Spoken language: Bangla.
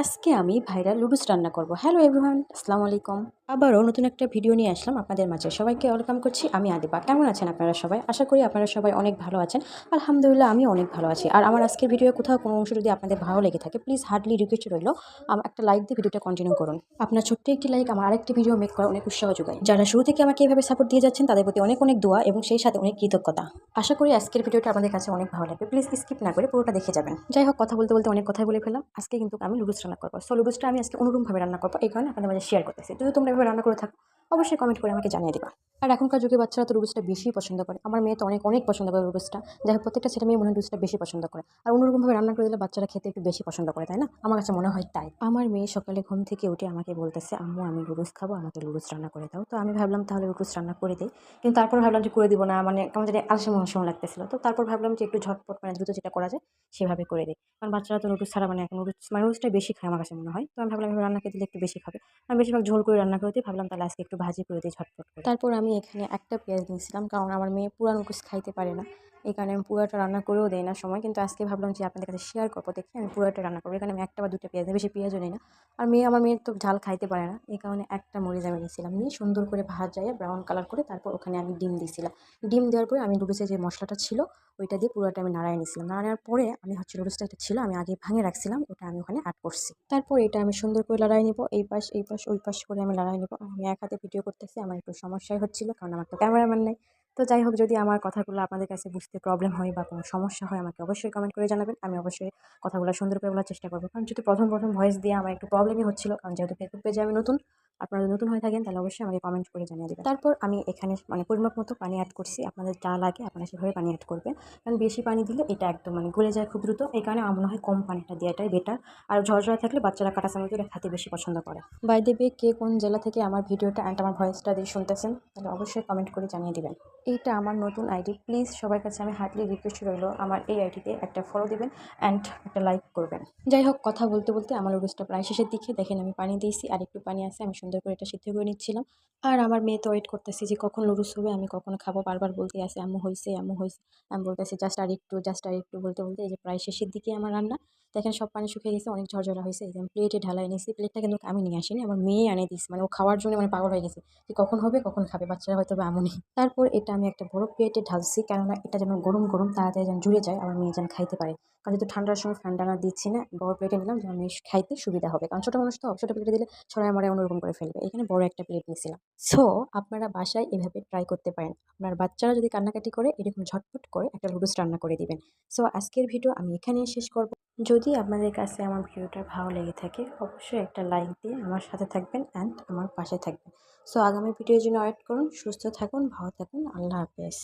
আজকে আমি ভাইরাল লুডুস রান্না করব। হ্যালো এভরিওয়ান আসসালামু আলাইকুম। আবারও নতুন একটা ভিডিও নিয়ে আসলাম আপনাদের মাঝে। সবাইকে ওয়েলকাম করছি, আমি আদিবা কেমন আছেন আপনারা সবাই? আশা করি আপনারা সবাই অনেক ভালো আছেন। আলহামদুলিল্লাহ আমি অনেক ভালো আছি। আর আমার আজকের ভিডিও কোথাও কোনো অংশ যদি আপনাদের ভালো লেগে থাকে প্লিজ হার্ডলি রিকোয়েস্ট রইল। আমার একটা লাইক দিয়ে ভিডিওটা কন্টিনিউ করুন। আপনার ছোট্ট একটি লাইক আমার আরেকটি ভিডিও মেক করা অনেক উৎসাহ যোগায়। যারা শুরু থেকে আমাকে এভাবে সাপোর্ট দিয়ে যাচ্ছেন, তাদের প্রতি অনেক অনেক দোয়া এবং সেই সাথে অনেক কৃতজ্ঞতা। আশা করি আজকের ভিডিওটা আমাদের কাছে অনেক ভালো লাগবে। প্লিজ স্কিপ না করে পুরোটা দেখে যাবেন। যাই হোক, কথা বলতে বলতে অনেক কথাই বলে ফেলাম আজকে কিন্তু আমি লুডুস রান্না করব। সো লুডুসটা আমি আজকে অনুরূপভাবে রান্না করব। এই কারণে আপনাদের মাঝে শেয়ার করতেছি। যদি তোমরা এভাবে রান্না করে থাকো। অবশ্যই কমেন্ট করে আমাকে জানিয়ে দিবা। আর এখনকার যুগে বাচ্চারা তো লুডুসটা বেশি পছন্দ করে। আমার মেয়ে তো অনেক অনেক পছন্দ করে লুডুসটা যাই হোক, প্রত্যেকটা ছেলে মেয়ে মনে হয় লুডুসটা বেশি পছন্দ করে। আর অন্যরকমভাবে রান্না করে দিলে বাচ্চারা খেতে একটু বেশি পছন্দ করে, তাই না? আমার কাছে মনে হয় তাই। আমার মেয়ে সকালে ঘুম থেকে উঠে আমাকে বলতেছে, আম্মু, আমি লুডুস খাব, আমাকে লুডুস রান্না করে দাও। তো আমি ভাবলাম, তাহলে লুডুস রান্না করে দিই। কিন্তু তারপর ভাবলাম যে, করে দিব না। মানে কেমন জানি আলসে মনসম লাগতেছিল। তো তারপর ভাবলাম যে, একটু ঝটপট মানে দ্রুত যেটা করা যায়, সেভাবে করে দিই। কারণ বাচ্চারা তো লুডুস ছাড়া মানে এখন লুডুস মানে লুডুসটা বেশি খায় আমার কাছে মনে হয়। তো আমি ভাবলাম রান্না খেতে দিলে একটু বেশি খাবে। আমি বেশিরভাগ ঝোল করে রান্না করে দিই। ভাবলাম তাহলে আজকে একটু ভাজি করে দিই ঝটপট করে। তারপর আমি এখানে একটা পেঁয়াজ নিয়েছিলাম, কারণ আমার মেয়ে পুরান কুচ খাইতে পারে না। এই কারণে আমি পুরোটা রান্না করেও দেয় না সময়। কিন্তু আজকে ভাবলাম যে আপনাদের কাছে শেয়ার করব, দেখি আমি পুরোটা রান্না করব। এখানে আমি একটা বা দুটো পেঁয়াজ বেশি পেঁয়াজও নিই না। আর মেয়ে, আমার মেয়ের তো ঝাল খাইতে পারে না। এই কারণে একটা মরিচ আমি নিয়েছিলাম। নিয়ে সুন্দর করে ভাজায় ব্রাউন কালার করে তারপর ওখানে আমি ডিম দিয়েছিলাম। ডিম দেওয়ার পরে আমি লুডুসের যে মশলাটা ছিল, ওইটা দিয়ে পুরোটা আমি নাড়ায় নিয়েছিলাম। নাড়ানোর পরে আমি হচ্ছে লুডুসটা একটা ছিল, আমি আগে ভাঙে রাখছিলাম, ওটা আমি ওখানে অ্যাড করছি। তারপর এটা আমি সুন্দর করে লড়াই নিব, এই পাশ এই পাশ, ওই পাশ করে আমি লড়াই নিব। আমি এক হাতে ভিডিও করতেছি, আমার একটু সমস্যাই হচ্ছিল, কারণ আমার তো ক্যামেরাম্যান নেই। তো যাই হোক, যদি আমার কথাগুলো আপনাদের কাছে বুঝতে প্রবলেম হয় বা কোনো সমস্যা হয়, আমাকে অবশ্যই কমেন্ট করে জানাবেন। আমি অবশ্যই কথাগুলো সুন্দর করে বলার চেষ্টা করব। কারণ যদি প্রথম প্রথম ভয়েস দিয়ে আমার একটু প্রবলেমই হচ্ছিল, কারণ যেহেতু ফেসবুক পেজে আমি নতুন আপনারা নতুন হয়ে থাকেন, তাহলে অবশ্যই আমাকে কমেন্ট করে জানিয়ে দেবেন। তারপর আমি এখানে মানে পরিমাপ মতো পানি অ্যাড করছি। আপনাদের যা লাগে আপনারা সেভাবে পানি অ্যাড করবেন। কারণ বেশি পানি দিলে এটা একদম মানে গলে যায় খুব দ্রুত। এই কারণে আমার মনে হয় কম পানিটা দেওয়াটাই বেটার আর ঝরঝরা থাকলে বাচ্চারা কাটা চামচ খেতে বেশি পছন্দ করে। বাই দেবে কে কোন জেলা থেকে আমার ভিডিওটা অ্যান্ড আমার ভয়েসটা দিয়ে শুনতেছেন, তাহলে অবশ্যই কমেন্ট করে জানিয়ে দেবেন। এইটা আমার নতুন আইডি প্লিজ সবার কাছে আমি হার্টলি রিকোয়েস্ট রইল, আমার এই আইডিতে একটা ফলো দিবেন অ্যান্ড একটা লাইক করবেন। যাই হোক, কথা বলতে বলতে আমার লুডুসটা প্রায় শেষের দিকে। দেখেন আমি পানি দিয়েছি আর একটু পানি আছে, আমি সুন্দর করে এটা সিদ্ধ করে নিচ্ছিলাম। আর আমার মেয়ে তো ওয়েট করতেছি যে কখন লুডুস হবে, আমি কখন খাব। বারবার বলতে আসে আম্মু হয়েছে আম্মু হয়েছে আমি বলতেছি জাস্ট আর একটু জাস্ট আর একটু, বলতে বলতে এই যে প্রায় শেষের দিকে আমার রান্না। দেখেন সব পানি শুকিয়ে গেছে, অনেক ঝরঝরা হয়েছে। এই আমি প্লেটে ঢালাই নিয়েছি প্লেটটা কিন্তু আমি নিয়ে আসিনি, আমার মেয়ে আনে দিয়েছি। মানে ও খাওয়ার জন্য মানে পাগল হয়ে গেছে যে কখন হবে, কখন খাবে, বাচ্চারা হয়তো বা এমনই। তারপর এটা আমি একটা বড় প্লেটে ঢালছি, কেননা এটা যেন গরম গরম, তাড়াতাড়ি যেন জুড়ে যায়, আমার মেয়ে যেন খাইতে পারে। কারণ যেহেতু ঠান্ডার সময় ফ্যান টানা দিচ্ছি না, বড় প্লেটে নিলাম, যেন মেয়ে খাইতে সুবিধা হবে। কারণ ছোটো মানুষ তো ছোটো প্লেটে দিলে ছড়ায় মরে অন্যরকম করে ফেলবে। এখানে বড় একটা প্লেট নিয়েছিলাম। সো আপনারা বাসায় এভাবে ট্রাই করতে পারেন। আপনার বাচ্চারা যদি কান্নাকাটি করে, এরকম ঝটপট করে একটা লুডুস রান্না করে দিবেন। সো আজকের ভিডিও আমি এখানেই শেষ করব। যদি আপনাদের কাছে আমার ভিডিওটা ভালো লেগে থাকে, অবশ্যই একটা লাইক দিয়ে আমার সাথে থাকবেন অ্যান্ড আমার পাশে থাকবেন। সো আগামী ভিডিওর জন্য ওয়েট করুন, সুস্থ থাকুন, ভালো থাকুন, আল্লাহ হাফেজ।